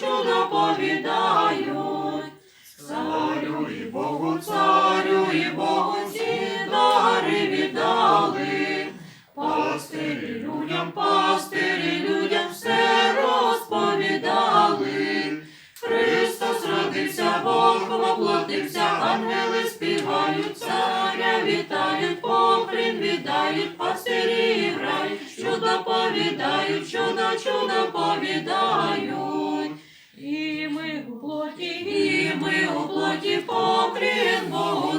чудо повідають. Царю і Богу, царю і Богу ці дари віддали. Пастирі людям, пастирі людям все розповідали. Христос родився, Бог воплотився, ангели співають, царя вітають, поклін віддають, пастирі грають, чудо повідають, чудо, чудо повідають. Плоті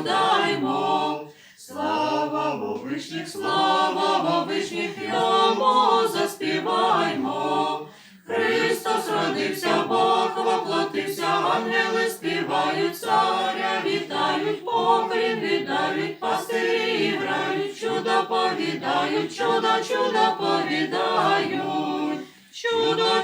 даймо. Слава Вовишніх, слава Вовишніх, йому заспіваймо. Христос родився, Бог воплотився, ангели співають, царя вітають, поклін віддають, пастирі грають, чудо повідають, чудо, чудо повідають. Чудо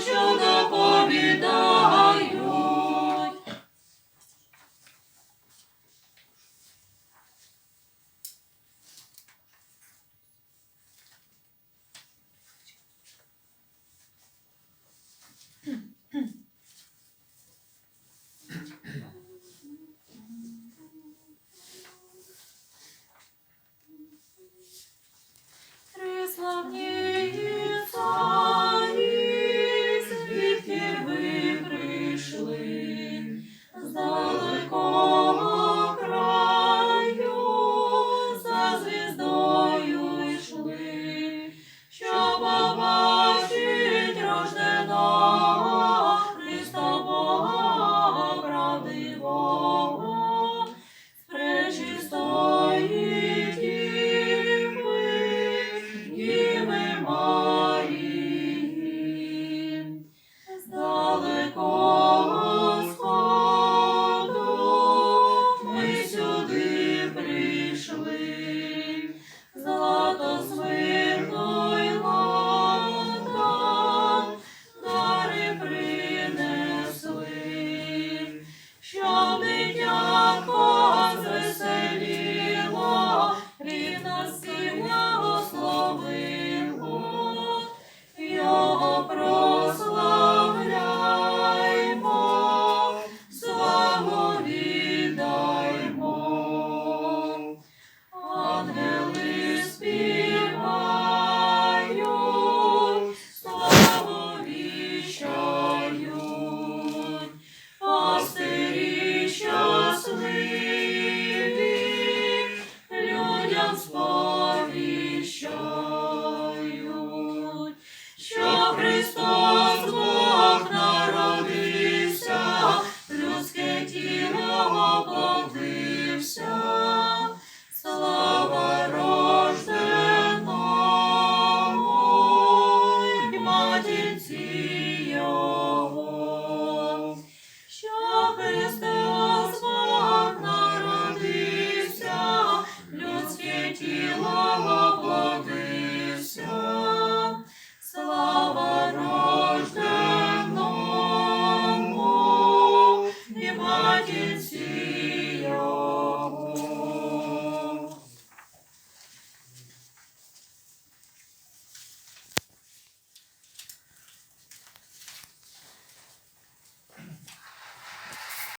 gives